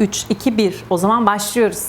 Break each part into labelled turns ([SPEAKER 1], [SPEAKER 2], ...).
[SPEAKER 1] 3, 2, 1. O zaman başlıyoruz.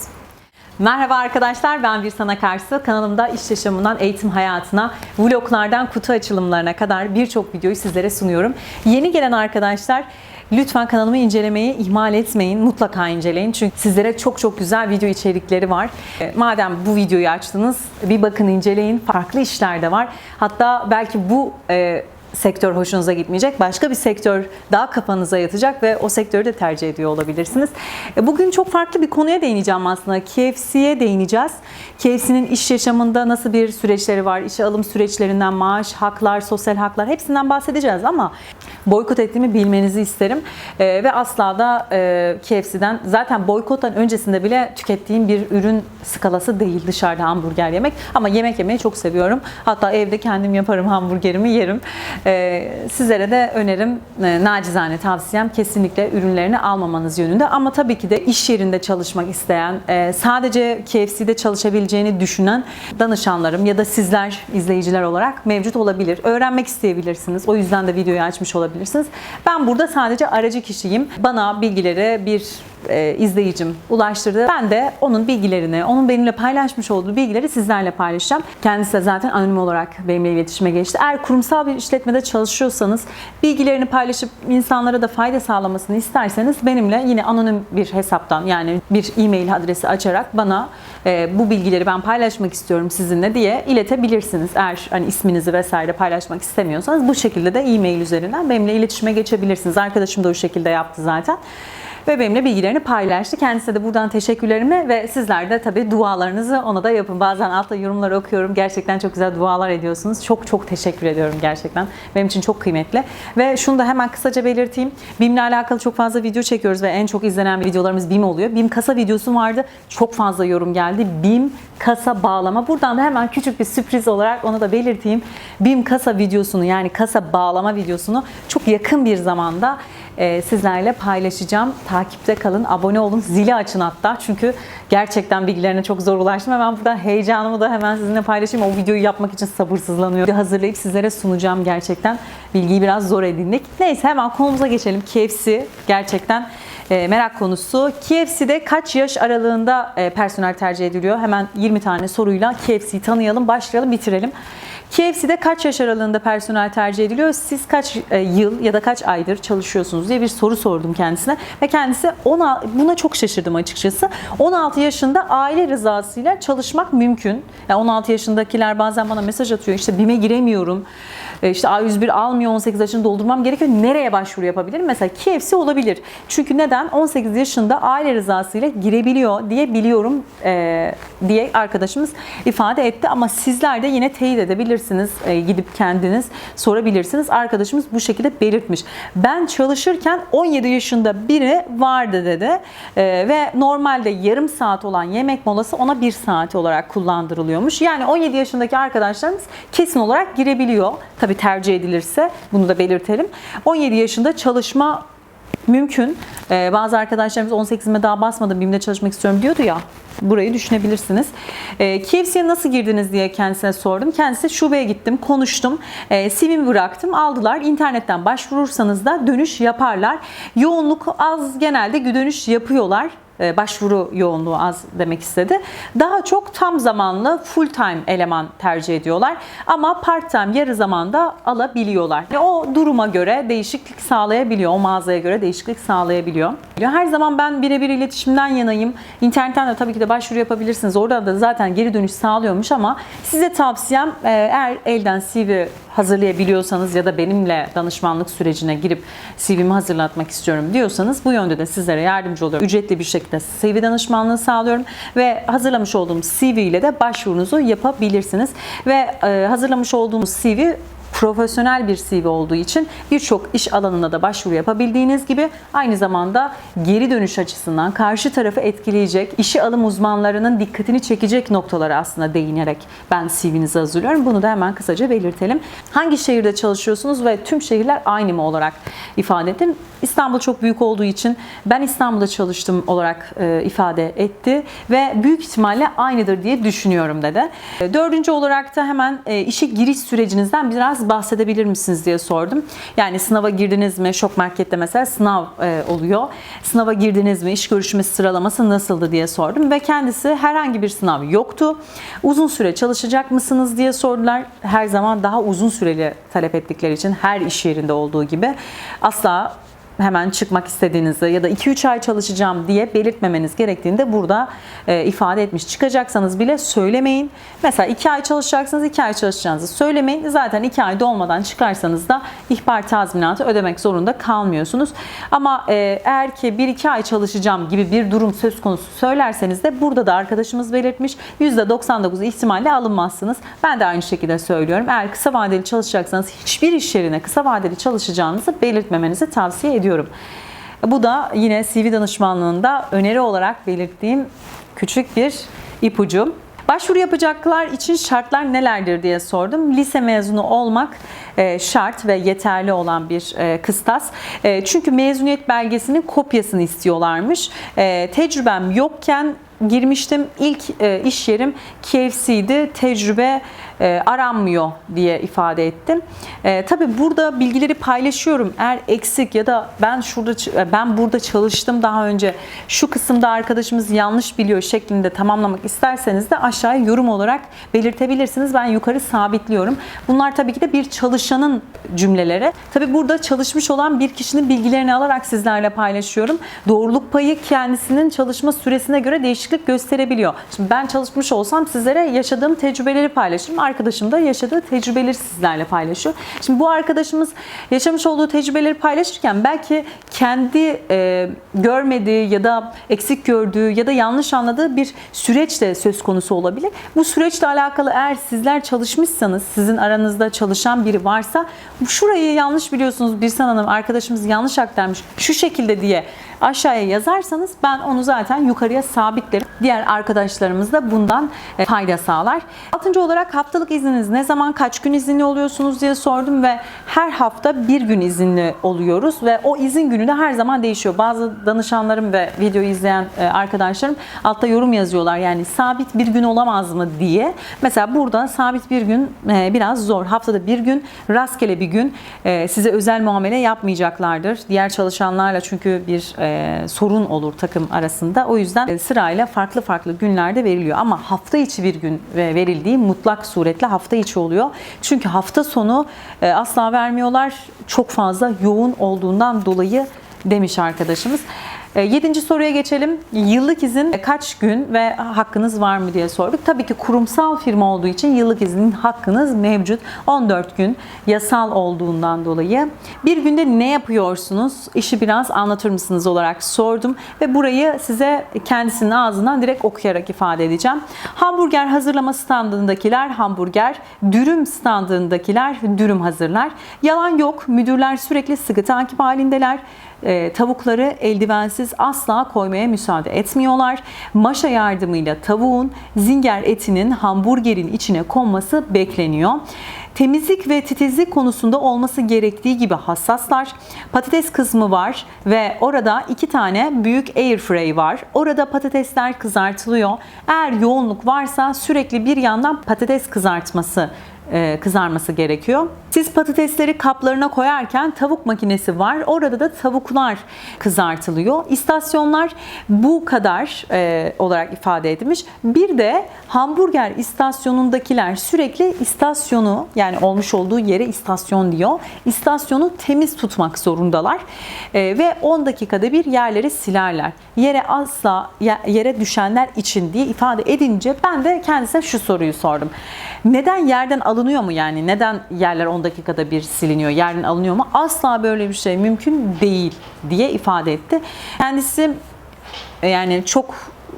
[SPEAKER 1] Merhaba arkadaşlar ben bir sana karşı kanalımda iş yaşamından eğitim hayatına vloglardan kutu açılımlarına kadar birçok videoyu sizlere sunuyorum. Yeni gelen arkadaşlar lütfen kanalımı incelemeyi ihmal etmeyin. Mutlaka inceleyin çünkü sizlere çok çok güzel video içerikleri var. E, Madem bu videoyu açtınız bir bakın inceleyin. Farklı işler de var. Hatta belki bu e, sektör hoşunuza gitmeyecek. Başka bir sektör daha kafanıza yatacak ve o sektörü de tercih ediyor olabilirsiniz. E, Bugün çok farklı bir konuya değineceğim aslında. KFC'ye değineceğiz. KFC'nin iş yaşamında nasıl bir süreçleri var? İşe alım süreçlerinden maaş, haklar, sosyal haklar hepsinden bahsedeceğiz ama boykot ettiğimi bilmenizi isterim. E, ve asla da e, KFC'den zaten boykottan öncesinde bile tükettiğim bir ürün skalası değil dışarıda hamburger yemek. Ama yemek yemeyi çok seviyorum. Hatta evde kendim yaparım hamburgerimi yerim. E, sizlere de önerim, e, nacizane tavsiyem kesinlikle ürünlerini almamanız yönünde. Ama tabii ki de iş yerinde çalışmak isteyen, e, sadece KFC'de çalışabileceğini düşünen danışanlarım ya da sizler izleyiciler olarak mevcut olabilir. Öğrenmek isteyebilirsiniz. O yüzden de videoyu açmış olabilirsiniz. Ben burada sadece aracı kişiyim. Bana bilgileri bir e, izleyicim ulaştırdı. Ben de onun bilgilerini, onun benimle paylaşmış olduğu bilgileri sizlerle paylaşacağım. Kendisi de zaten anonim olarak benimle iletişime geçti. Eğer kurumsal bir işletmede çalışıyorsanız, bilgilerini paylaşıp insanlara da fayda sağlamasını isterseniz benimle yine anonim bir hesaptan yani bir e-mail adresi açarak bana e, bu bilgileri ben paylaşmak istiyorum sizinle diye iletebilirsiniz. Eğer hani isminizi vesaire paylaşmak istemiyorsanız bu şekilde de e-mail üzerinden benimle iletişime geçebilirsiniz. Arkadaşım da o şekilde yaptı zaten ve benimle bilgilerini paylaştı. Kendisine de buradan teşekkürlerimi ve sizler de tabii dualarınızı ona da yapın. Bazen altta yorumları okuyorum. Gerçekten çok güzel dualar ediyorsunuz. Çok çok teşekkür ediyorum gerçekten. Benim için çok kıymetli. Ve şunu da hemen kısaca belirteyim. BİM'le alakalı çok fazla video çekiyoruz ve en çok izlenen videolarımız BİM oluyor. BİM kasa videosu vardı. Çok fazla yorum geldi. BİM kasa bağlama. Buradan da hemen küçük bir sürpriz olarak onu da belirteyim. BİM kasa videosunu yani kasa bağlama videosunu çok yakın bir zamanda sizlerle paylaşacağım. Takipte kalın, abone olun, zili açın hatta. Çünkü gerçekten bilgilerine çok zor ulaştım. Hemen buradan heyecanımı da hemen sizinle paylaşayım. O videoyu yapmak için sabırsızlanıyorum. Hazırlayıp sizlere sunacağım gerçekten. Bilgiyi biraz zor edindik. Neyse hemen konumuza geçelim. KFC gerçekten e, merak konusu. KFC'de kaç yaş aralığında e, personel tercih ediliyor? Hemen 20 tane soruyla KFC'yi tanıyalım, başlayalım, bitirelim. KFC'de kaç yaş aralığında personel tercih ediliyor? Siz kaç e, yıl ya da kaç aydır çalışıyorsunuz diye bir soru sordum kendisine. Ve kendisi ona, buna çok şaşırdım açıkçası. 16 yaşında aile rızasıyla çalışmak mümkün. Yani 16 yaşındakiler bazen bana mesaj atıyor. İşte BİM'e giremiyorum. E, İşte A101 almıyor 18 yaşını doldurmam gerekiyor. Nereye başvuru yapabilirim? Mesela KFC olabilir. Çünkü neden? 18 yaşında aile rızasıyla girebiliyor diye biliyorum e, diye arkadaşımız ifade etti. Ama sizler de yine teyit edebilirsiniz. E, gidip kendiniz sorabilirsiniz. Arkadaşımız bu şekilde belirtmiş. Ben çalışırken 17 yaşında biri vardı dedi. E, ve normalde yarım saat olan yemek molası ona 1 saat olarak kullandırılıyormuş. Yani 17 yaşındaki arkadaşlarımız kesin olarak girebiliyor. Tabii tercih edilirse bunu da belirtelim. 17 yaşında çalışma mümkün. Ee, bazı arkadaşlarımız 18'ime daha basmadım, BİM'de çalışmak istiyorum diyordu ya. Burayı düşünebilirsiniz. Ee, KFC'ye nasıl girdiniz diye kendisine sordum. Kendisi şubeye gittim, konuştum. Ee, CV'mi bıraktım, aldılar. İnternetten başvurursanız da dönüş yaparlar. Yoğunluk az genelde dönüş yapıyorlar e, başvuru yoğunluğu az demek istedi. Daha çok tam zamanlı full time eleman tercih ediyorlar. Ama part time yarı zamanda alabiliyorlar. Yani o duruma göre değişiklik sağlayabiliyor. O mağazaya göre değişiklik sağlayabiliyor. Her zaman ben birebir iletişimden yanayım. İnternetten de tabii ki de başvuru yapabilirsiniz. Orada da zaten geri dönüş sağlıyormuş ama size tavsiyem e, eğer elden CV hazırlayabiliyorsanız ya da benimle danışmanlık sürecine girip CV'mi hazırlatmak istiyorum diyorsanız bu yönde de sizlere yardımcı oluyorum. Ücretli bir şekilde CV danışmanlığı sağlıyorum ve hazırlamış olduğum CV ile de başvurunuzu yapabilirsiniz. Ve e, hazırlamış olduğumuz CV profesyonel bir CV olduğu için birçok iş alanına da başvuru yapabildiğiniz gibi aynı zamanda geri dönüş açısından karşı tarafı etkileyecek, işe alım uzmanlarının dikkatini çekecek noktalara aslında değinerek ben CV'nizi hazırlıyorum. Bunu da hemen kısaca belirtelim. Hangi şehirde çalışıyorsunuz ve tüm şehirler aynı mı olarak ifade ettim. İstanbul çok büyük olduğu için ben İstanbul'da çalıştım olarak e, ifade etti ve büyük ihtimalle aynıdır diye düşünüyorum dedi. E, Dördüncü olarak da hemen e, işe giriş sürecinizden biraz bahsedebilir misiniz diye sordum. Yani sınava girdiniz mi? Şok markette mesela sınav e, oluyor. Sınava girdiniz mi? İş görüşmesi sıralaması nasıldı diye sordum ve kendisi herhangi bir sınav yoktu. Uzun süre çalışacak mısınız diye sordular. Her zaman daha uzun süreli talep ettikleri için her iş yerinde olduğu gibi asla hemen çıkmak istediğinizi ya da 2-3 ay çalışacağım diye belirtmemeniz gerektiğini de burada e, ifade etmiş. Çıkacaksanız bile söylemeyin. Mesela 2 ay çalışacaksınız, 2 ay çalışacağınızı söylemeyin. Zaten 2 ay dolmadan çıkarsanız da ihbar tazminatı ödemek zorunda kalmıyorsunuz. Ama e, eğer ki 1-2 ay çalışacağım gibi bir durum söz konusu söylerseniz de burada da arkadaşımız belirtmiş %99 ihtimalle alınmazsınız. Ben de aynı şekilde söylüyorum. Eğer kısa vadeli çalışacaksanız hiçbir iş yerine kısa vadeli çalışacağınızı belirtmemenizi tavsiye ediyorum. Bu da yine CV danışmanlığında öneri olarak belirttiğim küçük bir ipucu. Başvuru yapacaklar için şartlar nelerdir diye sordum. Lise mezunu olmak e, şart ve yeterli olan bir e, kıstas. E, Çünkü mezuniyet belgesinin kopyasını istiyorlarmış. Tecrübem yokken girmiştim. İlk iş yerim KFC'di. Tecrübe e, aranmıyor diye ifade ettim. E, tabii burada bilgileri paylaşıyorum. Eğer eksik ya da ben şurada e, ben burada çalıştım daha önce şu kısımda arkadaşımız yanlış biliyor şeklinde tamamlamak isterseniz de aşağıya yorum olarak belirtebilirsiniz. Ben yukarı sabitliyorum. Bunlar tabii ki de bir çalışanın cümleleri. Tabii burada çalışmış olan bir kişinin bilgilerini alarak sizlerle paylaşıyorum. Doğruluk payı kendisinin çalışma süresine göre değişiklik gösterebiliyor. Şimdi ben çalışmış olsam sizlere yaşadığım tecrübeleri paylaşırım. Arkadaşım da yaşadığı tecrübeleri sizlerle paylaşıyor. Şimdi bu arkadaşımız yaşamış olduğu tecrübeleri paylaşırken belki kendi e, görmediği ya da eksik gördüğü ya da yanlış anladığı bir süreç de söz konusu olabilir. Bu süreçle alakalı eğer sizler çalışmışsanız, sizin aranızda çalışan biri varsa şurayı yanlış biliyorsunuz Birsan Hanım arkadaşımız yanlış aktarmış şu şekilde diye aşağıya yazarsanız ben onu zaten yukarıya sabitlerim. Diğer arkadaşlarımız da bundan e, fayda sağlar. Altıncı olarak haftalık izniniz ne zaman kaç gün izinli oluyorsunuz diye sordum ve her hafta bir gün izinli oluyoruz ve o izin günü de her zaman değişiyor. Bazı danışanlarım ve videoyu izleyen e, arkadaşlarım altta yorum yazıyorlar yani sabit bir gün olamaz mı diye. Mesela burada sabit bir gün e, biraz zor. Haftada bir gün rastgele bir gün size özel muamele yapmayacaklardır. Diğer çalışanlarla çünkü bir e, sorun olur takım arasında. O yüzden e, sırayla farklı farklı günlerde veriliyor. Ama hafta içi bir gün e, verildiği mutlak suretle hafta içi oluyor. Çünkü hafta sonu e, asla vermiyorlar. Çok fazla yoğun olduğundan dolayı demiş arkadaşımız. E, Yedinci soruya geçelim. Yıllık izin kaç gün ve hakkınız var mı diye sorduk. Tabii ki kurumsal firma olduğu için yıllık iznin hakkınız mevcut. 14 gün yasal olduğundan dolayı. Bir günde ne yapıyorsunuz? İşi biraz anlatır mısınız olarak sordum ve burayı size kendisinin ağzından direkt okuyarak ifade edeceğim. Hamburger hazırlama standındakiler hamburger, dürüm standındakiler dürüm hazırlar. Yalan yok. Müdürler sürekli sıkı takip halindeler. E, tavukları eldivensiz asla koymaya müsaade etmiyorlar. Maşa yardımıyla tavuğun zinger etinin hamburgerin içine konması bekleniyor. Temizlik ve titizlik konusunda olması gerektiği gibi hassaslar. Patates kısmı var ve orada iki tane büyük airfry var. Orada patatesler kızartılıyor. Eğer yoğunluk varsa sürekli bir yandan patates kızartması kızarması gerekiyor. Siz patatesleri kaplarına koyarken tavuk makinesi var. Orada da tavuklar kızartılıyor. İstasyonlar bu kadar e, olarak ifade edilmiş. Bir de hamburger istasyonundakiler sürekli istasyonu yani olmuş olduğu yere istasyon diyor. İstasyonu temiz tutmak zorundalar. E, ve 10 dakikada bir yerleri silerler. Yere asla yere düşenler için diye ifade edince ben de kendisine şu soruyu sordum. Neden yerden alınıyor mu yani? Neden yerler 10 dakikada bir siliniyor? Yerden alınıyor mu? Asla böyle bir şey mümkün değil diye ifade etti. Kendisi e, yani çok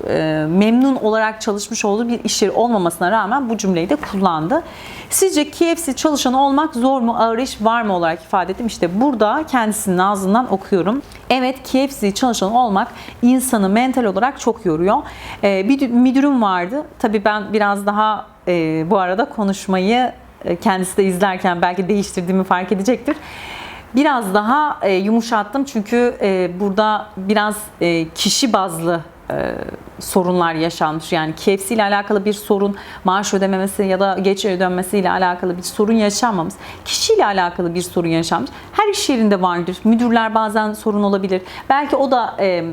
[SPEAKER 1] e, memnun olarak çalışmış olduğu bir iş yeri olmamasına rağmen bu cümleyi de kullandı. Sizce KFC çalışanı olmak zor mu, ağır iş var mı olarak ifade ettim. İşte burada kendisinin ağzından okuyorum. Evet KFC çalışanı olmak insanı mental olarak çok yoruyor. E, bir müdürüm vardı. Tabii ben biraz daha e, bu arada konuşmayı e, kendisi de izlerken belki değiştirdiğimi fark edecektir. biraz daha e, yumuşattım çünkü burada biraz kişi bazlı e, sorunlar yaşanmış. Yani KFC ile alakalı bir sorun, maaş ödememesi ya da geç ödenmesi ile alakalı bir sorun yaşanmamış. Kişiyle alakalı bir sorun yaşanmış. Her iş yerinde vardır. Müdürler bazen sorun olabilir. Belki o da e,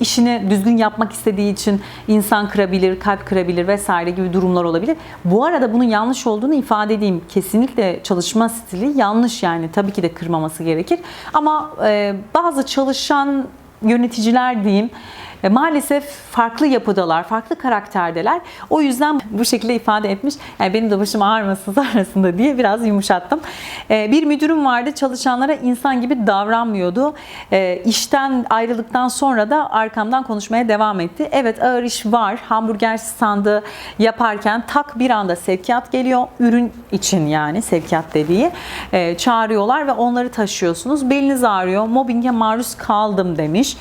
[SPEAKER 1] işini düzgün yapmak istediği için insan kırabilir, kalp kırabilir vesaire gibi durumlar olabilir. Bu arada bunun yanlış olduğunu ifade edeyim. Kesinlikle çalışma stili yanlış yani. Tabii ki de kırmaması gerekir. Ama e, bazı çalışan yöneticiler diyeyim e, maalesef farklı yapıdalar, farklı karakterdeler. O yüzden bu şekilde ifade etmiş. Yani benim de başım ağrımasın sonrasında diye biraz yumuşattım. E, bir müdürüm vardı çalışanlara insan gibi davranmıyordu. E, işten ayrıldıktan sonra da arkamdan konuşmaya devam etti. Evet ağır iş var. Hamburger standı yaparken tak bir anda sevkiyat geliyor. Ürün için yani sevkiyat dediği. E, çağırıyorlar ve onları taşıyorsunuz. Beliniz ağrıyor. Mobbinge maruz kaldım demiş.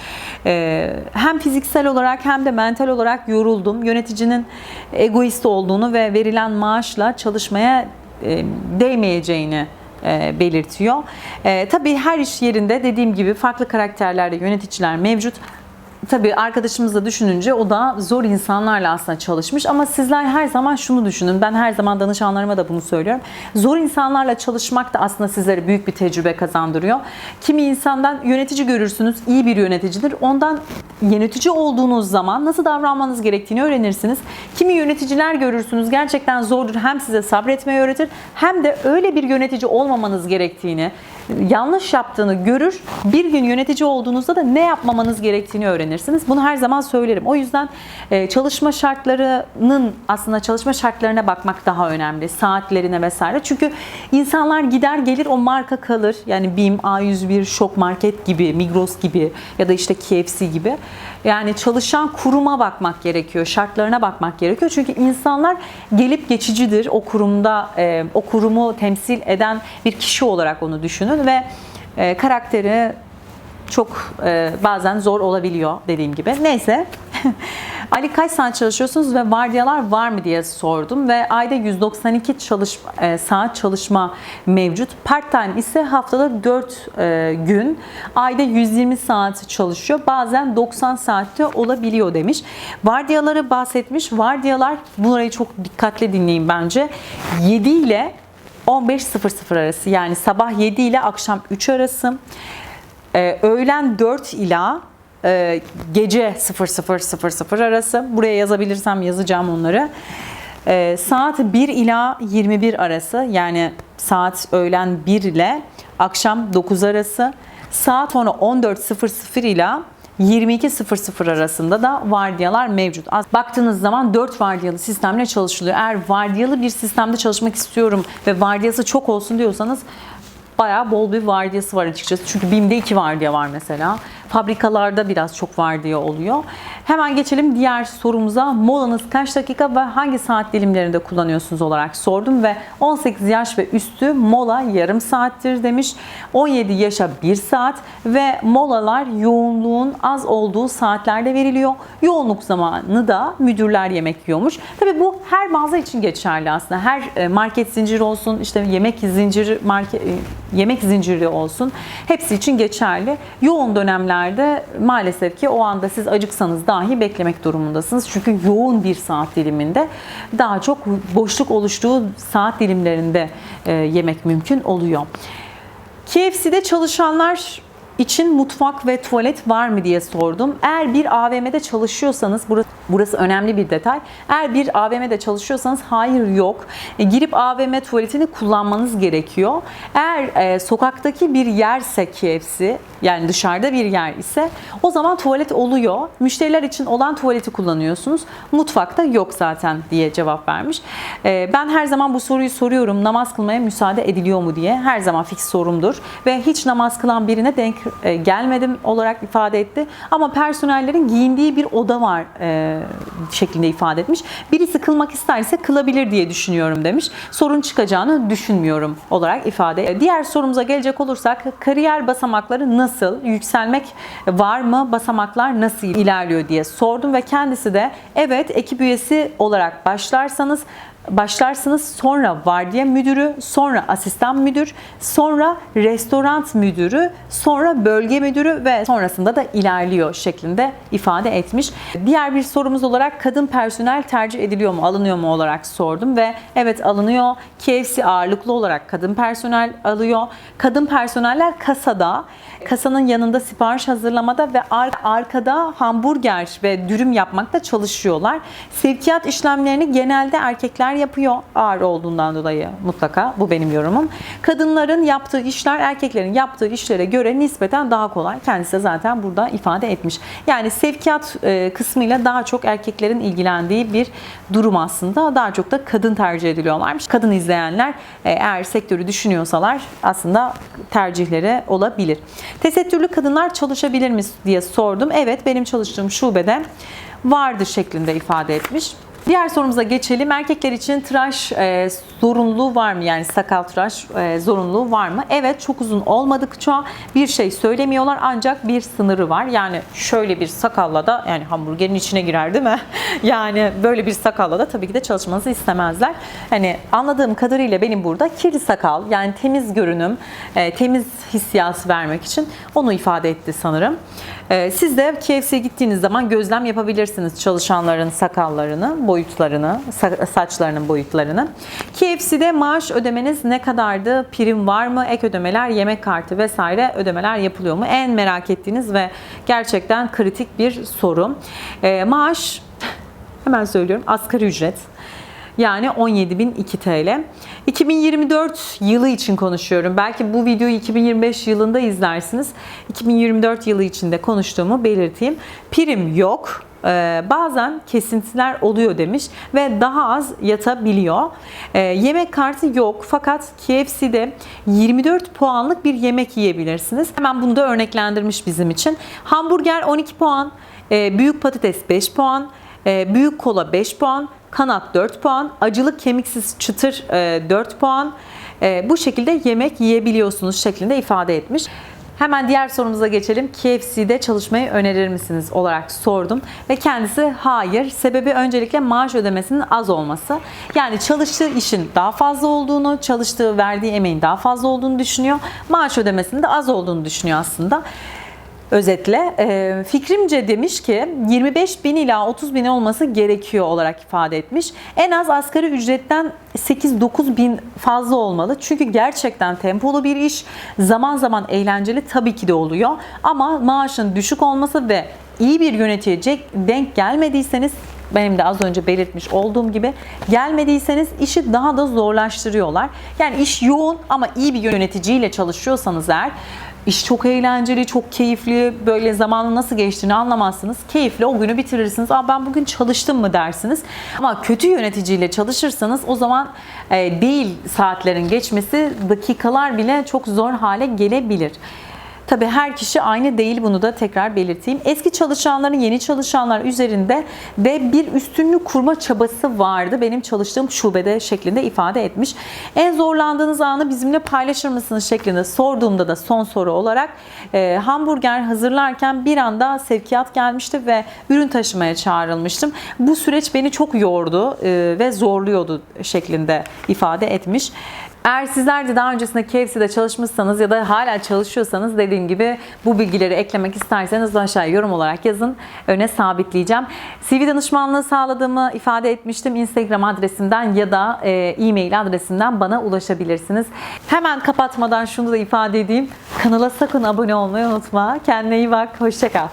[SPEAKER 1] E, hem fiziksel olarak hem de mental olarak yoruldum. Yöneticinin egoist olduğunu ve verilen maaşla çalışmaya e, değmeyeceğini e, belirtiyor. E, tabii her iş yerinde dediğim gibi farklı karakterlerde yöneticiler mevcut. Tabii arkadaşımız da düşününce o da zor insanlarla aslında çalışmış ama sizler her zaman şunu düşünün. Ben her zaman danışanlarıma da bunu söylüyorum. Zor insanlarla çalışmak da aslında sizlere büyük bir tecrübe kazandırıyor. Kimi insandan yönetici görürsünüz, iyi bir yöneticidir. Ondan yönetici olduğunuz zaman nasıl davranmanız gerektiğini öğrenirsiniz. Kimi yöneticiler görürsünüz gerçekten zordur. Hem size sabretmeyi öğretir hem de öyle bir yönetici olmamanız gerektiğini, yanlış yaptığını görür. Bir gün yönetici olduğunuzda da ne yapmamanız gerektiğini öğrenirsiniz. Bunu her zaman söylerim. O yüzden e, çalışma şartlarının aslında çalışma şartlarına bakmak daha önemli. Saatlerine vesaire. Çünkü insanlar gider gelir o marka kalır. Yani BİM, A101, Şok Market gibi, Migros gibi ya da işte KFC gibi. Yani çalışan kuruma bakmak gerekiyor, şartlarına bakmak gerekiyor. Çünkü insanlar gelip geçicidir. O kurumda e, o kurumu temsil eden bir kişi olarak onu ve e, karakteri çok e, bazen zor olabiliyor dediğim gibi. Neyse. Ali kaç saat çalışıyorsunuz ve vardiyalar var mı diye sordum ve ayda 192 çalış, e, saat çalışma mevcut. Part time ise haftada 4 e, gün, ayda 120 saat çalışıyor. Bazen 90 saatte olabiliyor demiş. Vardiyaları bahsetmiş. Vardiyalar burayı çok dikkatli dinleyin bence. 7 ile 15.00 arası yani sabah 7 ile akşam 3 arası. Ee, öğlen 4 ila e, gece 00.00 arası. Buraya yazabilirsem yazacağım onları. Ee, saat 1 ila 21 arası yani saat öğlen 1 ile akşam 9 arası. Saat sonra 14.00 ila 22.00 arasında da vardiyalar mevcut. Baktığınız zaman 4 vardiyalı sistemle çalışılıyor. Eğer vardiyalı bir sistemde çalışmak istiyorum ve vardiyası çok olsun diyorsanız bayağı bol bir vardiyası var açıkçası. Çünkü BİM'de 2 vardiya var mesela. Fabrikalarda biraz çok vardiya oluyor. Hemen geçelim diğer sorumuza. Molanız kaç dakika ve hangi saat dilimlerinde kullanıyorsunuz olarak sordum ve 18 yaş ve üstü mola yarım saattir demiş. 17 yaşa 1 saat ve molalar yoğunluğun az olduğu saatlerde veriliyor. Yoğunluk zamanı da müdürler yemek yiyormuş. Tabii bu her mağaza için geçerli aslında. Her e, market zinciri olsun, işte yemek zinciri market e, yemek zinciri olsun. Hepsi için geçerli. Yoğun dönemlerde maalesef ki o anda siz acıksanız dahi beklemek durumundasınız. Çünkü yoğun bir saat diliminde daha çok boşluk oluştuğu saat dilimlerinde e, yemek mümkün oluyor. KFC'de çalışanlar için mutfak ve tuvalet var mı diye sordum. Eğer bir AVM'de çalışıyorsanız burası, önemli bir detay. Eğer bir AVM'de çalışıyorsanız hayır yok. E, girip AVM tuvaletini kullanmanız gerekiyor. Eğer e, sokaktaki bir yerse KFC yani dışarıda bir yer ise o zaman tuvalet oluyor. Müşteriler için olan tuvaleti kullanıyorsunuz. Mutfakta yok zaten diye cevap vermiş. E, ben her zaman bu soruyu soruyorum. Namaz kılmaya müsaade ediliyor mu diye. Her zaman fix sorumdur. Ve hiç namaz kılan birine denk e, gelmedim olarak ifade etti. Ama personellerin giyindiği bir oda var e, şeklinde ifade etmiş. Birisi kılmak isterse kılabilir diye düşünüyorum demiş. Sorun çıkacağını düşünmüyorum olarak ifade. E, Diğer sorumuza gelecek olursak kariyer basamakları nasıl? Yükselmek var mı? Basamaklar nasıl ilerliyor diye sordum ve kendisi de evet ekip üyesi olarak başlarsanız başlarsınız. Sonra vardiya müdürü, sonra asistan müdür, sonra restoran müdürü, sonra bölge müdürü ve sonrasında da ilerliyor şeklinde ifade etmiş. Diğer bir sorumuz olarak kadın personel tercih ediliyor mu, alınıyor mu olarak sordum ve evet alınıyor. KFC ağırlıklı olarak kadın personel alıyor. Kadın personeller kasada, kasanın yanında sipariş hazırlamada ve ar- arkada hamburger ve dürüm yapmakta çalışıyorlar. Sevkiyat işlemlerini genelde erkekler yapıyor ağır olduğundan dolayı mutlaka bu benim yorumum. Kadınların yaptığı işler erkeklerin yaptığı işlere göre nispeten daha kolay. Kendisi de zaten burada ifade etmiş. Yani sevkiyat e, kısmıyla daha çok erkeklerin ilgilendiği bir durum aslında. Daha çok da kadın tercih ediliyorlarmış. Kadın izleyenler e, eğer sektörü düşünüyorsalar aslında tercihleri olabilir. Tesettürlü kadınlar çalışabilir mi diye sordum. Evet benim çalıştığım şubede vardı şeklinde ifade etmiş. Diğer sorumuza geçelim. Erkekler için tıraş e, zorunluluğu var mı? Yani sakal tıraş e, zorunluluğu var mı? Evet çok uzun olmadıkça bir şey söylemiyorlar ancak bir sınırı var. Yani şöyle bir sakalla da yani hamburgerin içine girer değil mi? yani böyle bir sakalla da tabii ki de çalışmanızı istemezler. Hani anladığım kadarıyla benim burada kirli sakal yani temiz görünüm, e, temiz hissiyat vermek için onu ifade etti sanırım. E, siz de KFC'ye gittiğiniz zaman gözlem yapabilirsiniz çalışanların sakallarını, boyutlarını, sa- saçlarının boyutlarını. KFC'de maaş ödemeniz ne kadardı? Prim var mı? Ek ödemeler, yemek kartı vesaire ödemeler yapılıyor mu? En merak ettiğiniz ve gerçekten kritik bir soru. E, maaş hemen söylüyorum asgari ücret. Yani 17.002 TL. 2024 yılı için konuşuyorum. Belki bu videoyu 2025 yılında izlersiniz. 2024 yılı içinde konuştuğumu belirteyim. Prim yok. Ee, bazen kesintiler oluyor demiş ve daha az yatabiliyor. Ee, yemek kartı yok fakat KFC'de 24 puanlık bir yemek yiyebilirsiniz. Hemen bunu da örneklendirmiş bizim için. Hamburger 12 puan, e, büyük patates 5 puan, büyük kola 5 puan, kanat 4 puan, acılı kemiksiz çıtır e, 4 puan. E, bu şekilde yemek yiyebiliyorsunuz şeklinde ifade etmiş. Hemen diğer sorumuza geçelim. KFC'de çalışmayı önerir misiniz olarak sordum. Ve kendisi hayır. Sebebi öncelikle maaş ödemesinin az olması. Yani çalıştığı işin daha fazla olduğunu, çalıştığı verdiği emeğin daha fazla olduğunu düşünüyor. Maaş ödemesinin de az olduğunu düşünüyor aslında. Özetle e, fikrimce demiş ki 25 bin ila 30 bin olması gerekiyor olarak ifade etmiş. En az asgari ücretten 8-9 bin fazla olmalı. Çünkü gerçekten tempolu bir iş. Zaman zaman eğlenceli tabii ki de oluyor. Ama maaşın düşük olması ve iyi bir yöneticiye denk gelmediyseniz benim de az önce belirtmiş olduğum gibi gelmediyseniz işi daha da zorlaştırıyorlar. Yani iş yoğun ama iyi bir yöneticiyle çalışıyorsanız eğer İş çok eğlenceli, çok keyifli. Böyle zamanın nasıl geçtiğini anlamazsınız. Keyifli o günü bitirirsiniz. Aa ben bugün çalıştım mı dersiniz. Ama kötü yöneticiyle çalışırsanız o zaman e, değil saatlerin geçmesi dakikalar bile çok zor hale gelebilir. Tabii her kişi aynı değil bunu da tekrar belirteyim. Eski çalışanların yeni çalışanlar üzerinde de bir üstünlük kurma çabası vardı. Benim çalıştığım şubede şeklinde ifade etmiş. En zorlandığınız anı bizimle paylaşır mısınız şeklinde sorduğumda da son soru olarak e, hamburger hazırlarken bir anda sevkiyat gelmişti ve ürün taşımaya çağrılmıştım. Bu süreç beni çok yordu e, ve zorluyordu şeklinde ifade etmiş. Eğer sizler de daha öncesinde KFC'de çalışmışsanız ya da hala çalışıyorsanız dediğim gibi bu bilgileri eklemek isterseniz aşağıya yorum olarak yazın. Öne sabitleyeceğim. CV danışmanlığı sağladığımı ifade etmiştim. Instagram adresimden ya da e, e-mail adresimden bana ulaşabilirsiniz. Hemen kapatmadan şunu da ifade edeyim. Kanala sakın abone olmayı unutma. Kendine iyi bak. Hoşçakal.